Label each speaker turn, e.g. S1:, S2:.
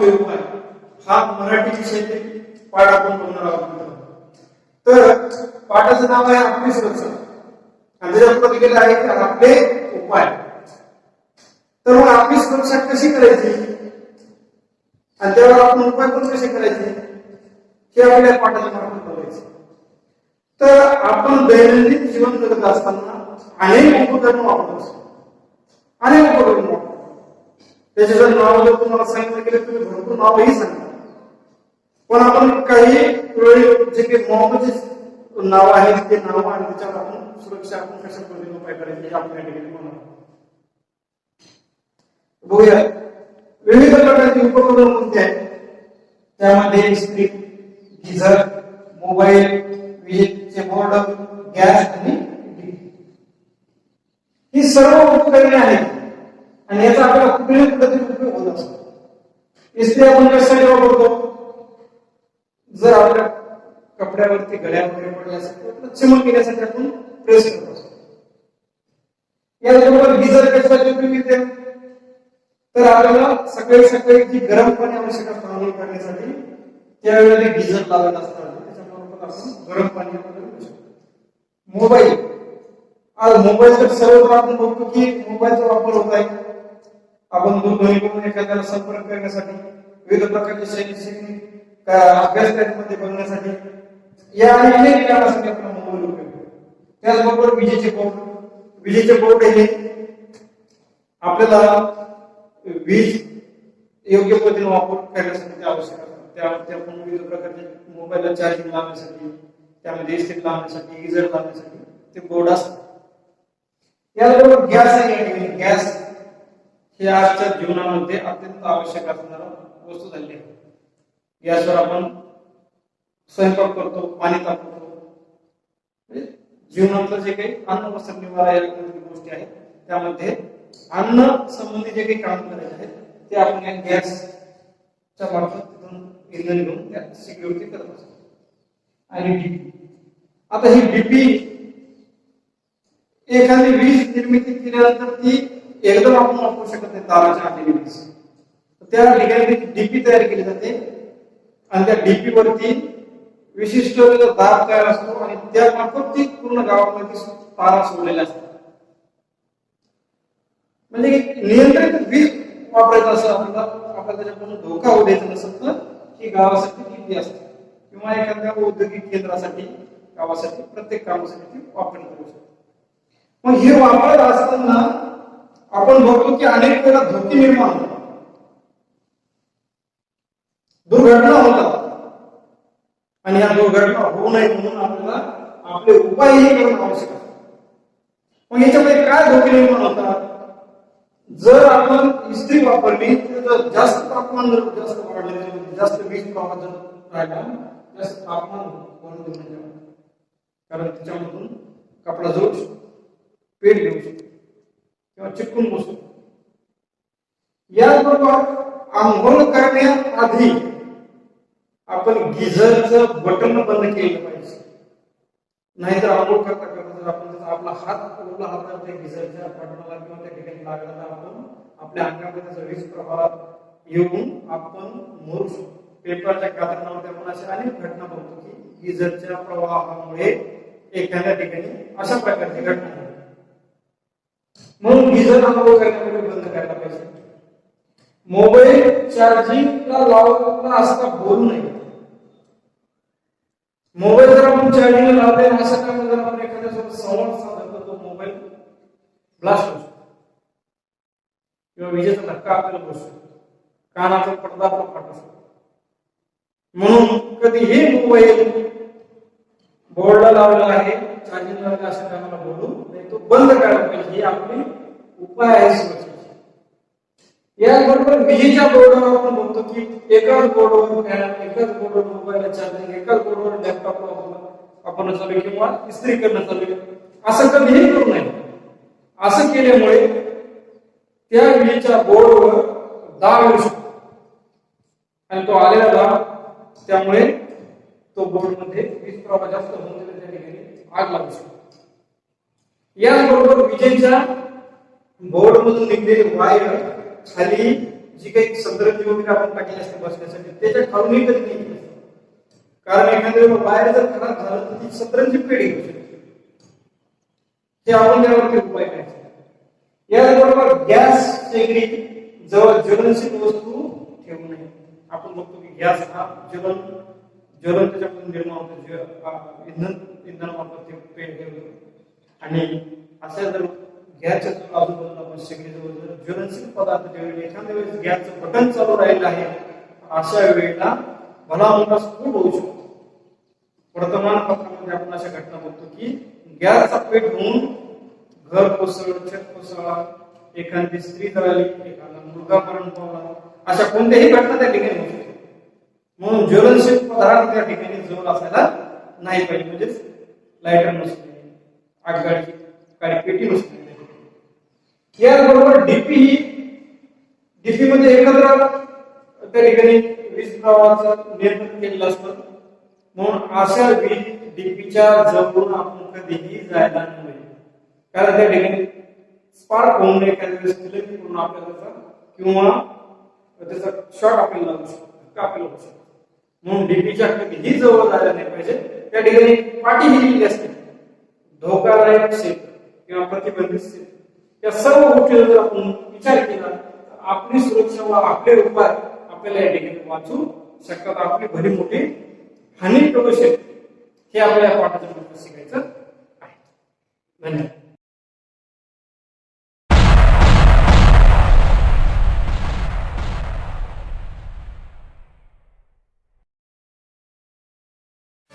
S1: आपले उपाय हा मराठी विषयातील पाठ आपण बघणार आहोत तर पाठाचं नाव आहे आपली सुरक्षा आणि त्याच्यात दिलेलं आहे की आपले उपाय. तर मग आपली सुरक्षा कशी करायची? आणि त्यावर आपण उपाय पण कसे करायचे? हे आपल्या पाठाच्या मार्फत बघायचे. तर आपण दैनंदिन जीवन जगत असताना अनेक उपकरण वापरत असतो अनेक उपकरण वापरतो त्याचे जर नाव जर तुम्हाला सांगितलं गेलं तुम्ही भरपूर नावही सांगा. पण आपण काही वेळी जे काही मोबाईलचे नाव आहेत ते नाव आणि त्याच्यावर आपण सुरक्षा आपण कशा पद्धतीने उपाय करायचे आपण या ठिकाणी बघूया. विविध प्रकारचे उपकरण कोणते आहेत? त्यामध्ये इस्त्री गिझर मोबाईल विजेचे बोर्ड गॅस आणि ही सर्व उपकरणे आहेत. आणि याचा आपल्याला कुठल्याही पद्धतीने उपयोग होत असतो इस्त्री आपण कशासाठी वापरतो? जर आपल्या कपड्यावरती गड्या वगैरे पडल्या असेल तर आपण प्रेस करत असतो याचबरोबर गिझर कशासाठी उपयोग येते तर आपल्याला सकाळी सकाळी जी गरम पाणी आवश्यक असतं आंघोळ करण्यासाठी त्यावेळेला ते गिझर लावत असतात त्याच्याबरोबर आपण गरम पाणी मोबाईल. आज मोबाईल तर सर्वत्र आपण बघतो की मोबाईलचा वापर होत आहे. आपण दूरध्वनी करून एखाद्याला संपर्क करण्यासाठी विविध प्रकारचे शैक्षणिक अभ्यासक्रमामध्ये बघण्यासाठी या आणि अनेक कारणासाठी आपण मोबाईल उपयोग आहे. त्याचबरोबर विजेचे बोर्ड. विजेचे बोर्ड हे आपल्याला वीज योग्य पद्धतीने वापर करण्यासाठी ते आवश्यक असतात. त्यामध्ये आपण विविध प्रकारचे मोबाईलला चार्जिंग लावण्यासाठी त्यामध्ये एसी लावण्यासाठी गिझर लावण्यासाठी ते बोर्ड असतात. याचबरोबर गॅस आहे गॅस. हे आजच्या जीवनामध्ये अत्यंत आवश्यक असणारा वस्तू झाली आहे. गॅसवर आपण स्वयंपाक करतो पाणी तापवतो म्हणजे जीवनातलं जे काही अन्न वस्त्र निवारा या गोष्टी आहेत त्यामध्ये अन्न संबंधी जे काही काम करायचे आहेत ते आपण या गॅसच्या मार्फत तिथून इंधन घेऊन त्या सिक्युरिटी करत असतो. आणि डीपी आता ही डीपी एखादी वीज निर्मिती केल्यानंतर ती एकदम आपण वापरू शकत नाही ताराच्या आलेली त्या ठिकाणी डीपी तयार केली जाते आणि त्या डीपी वरती विशिष्ट दाब तयार असतो आणि त्या मार्फत ती पूर्ण गावामध्ये तारा सोडलेल्या असतात. म्हणजे नियंत्रित वीज वापरायचं असं आपल्याला आपल्याला त्याच्यापासून धोका होऊ द्यायचा नसेल तर ही गावासाठी किती असते? किंवा एखाद्या औद्योगिक केंद्रासाठी गावासाठी प्रत्येक कामासाठी ती वापरली जाऊ शकते. मग हे वापरत असताना आपण बघतो की अनेक वेळा धोके निर्माण होतात दुर्घटना होतात. आणि या दुर्घटना होऊ नये म्हणून आपल्याला आपले उपायही करणं आवश्यक आहे मग याच्यामध्ये काय धोके निर्माण होतात? जर आपण इस्त्री वापरली तर जास्त तापमान जर जास्त वाढले जास्त वीज प्रवाह जर राहिला जास्त तापमान वाढून कारण त्याच्यामधून कपडा जळू शकतो पेट घेऊ शकतो. किंवा चिपकून बसू. याचबरोबर आंघोळ करण्याआधी आपण गिझरचं बटन बंद केलं पाहिजे. नाहीतर आंघोळ करता करता जर आपण आपला हात ओला हात त्या गिझरच्या बटनाला किंवा त्या ठिकाणी लागला तर आपण आपल्या अंगामध्ये त्याचा वीज प्रवाह येऊन आपण मरू शकतो. पेपरच्या कातरणामध्ये आपण अशा अनेक घटना बघतो की गिझरच्या प्रवाहामुळे एखाद्या ठिकाणी अशा प्रकारची घटना म्हणून गिझर अनुभव करण्यापूर्वी बंद करायला पाहिजे. मोबाईल चार्जिंगला लावला असता बोलू नये मोबाईल जर आपण चार्जिंगला लावले आणि अशा कामात जर आपण एखाद्या सोबत संवाद साधला तर तो मोबाईल ब्लास्ट होऊ शकतो किंवा विजेचा धक्का आपल्याला बसू शकतो कानाचा पडदा आपला फाटू शकतो म्हणून कधीही मोबाईल बोर्डला लावलेला आहे चार्जिंग लावलेला अशा कामाला बोलू नाही तो बंद करायला पाहिजे. ही आपली उपाय आहे सुरक्षेची याचबरोबर विजेच्या बोर्डवर आपण बघतो की एकाच बोर्डवर फॅन एकाच बोर्डवर मोबाईल चार्जिंग एकाच बोर्डवर लॅपटॉप आपण चालू किंवा इस्त्री करणं चालू असं कधीही करू नये. असं केल्यामुळे त्या विजेच्या बोर्डवर दाब येऊ शकतो. आणि तो आलेला दाब त्यामुळे तो बोर्डमध्ये वीज प्रवाह जास्त होऊन त्या ठिकाणी आग लागू शकतो. याचबरोबर विजेच्या बोर्ड मधून निघलेली वायर खाली जी काही संदर्भ वगैरे आपण टाकली असते बसण्यासाठी त्याच्या खालूनही कधी निघली केलं. कारण एखाद्या वेळेला बाहेर जर खराब झालं तर ती सतरंजी पेढी होऊ शकते. ते आपण त्यावरती उपाय करायचे याचबरोबर गॅस शेगडी जवळ ज्वलनशील वस्तू ठेवू नये. आपण बघतो की गॅस हा ज्वलन ज्वलन त्याच्यापासून निर्माण होतो इंधन इंधन वापरते पेट हे आणि अशा जर गॅसच्या आजूबाजूला आपण शेगडीजवळ ज्वलनशील पदार्थ ज्यावेळी एखाद्या वेळेस गॅसचं बटन चालू राहिलं आहे अशा वेळेला भला मोठा स्फोट होऊ शकतो. वर्तमानपत्रामध्ये आपण अशा घटना बघतो की गॅसचा पेट होऊन घर कोसळलं छत कोसळला एखादी स्त्री जळाली एखादा मुलगा मरण पावला अशा कोणत्याही घटना त्या ठिकाणी होऊ शकतात. म्हणून ज्वलनशील पदार्थ त्या ठिकाणी जवळ असायला नाही पाहिजे. म्हणजेच लायटर नसणे आगगाडी गाडी पेटी नसणे. याचबरोबर डीपी ही डीपी मध्ये एकत्र त्या ठिकाणी वीज प्रवाहाचं नियंत्रण केलेलं असतं. म्हणून अशा वीज डीपीच्या जवळून आपण कधीही जायला नव्हे कारण त्या ठिकाणी स्पार्क होऊन एखाद्या वेळेस विलंबी करून आपल्याला त्याचा किंवा त्याचा शॉर्ट आपल्याला लागू शकतो आपल्याला होऊ शकतो. म्हणून डीपीच्या कधीही जवळ जायला नाही पाहिजे. त्या ठिकाणी पाठी ही दिलेली असते. धोकादायक क्षेत्र किंवा प्रतिबंधित क्षेत्र या सर्व गोष्टी जर आपण विचार केला तर आपली सुरक्षा व आपले उपाय आपल्याला या ठिकाणी वाचू शकतात आपली भरी मोठी हानी करू शकते. हे आपल्या पाठाच्या शिकायचं आहे. धन्यवाद.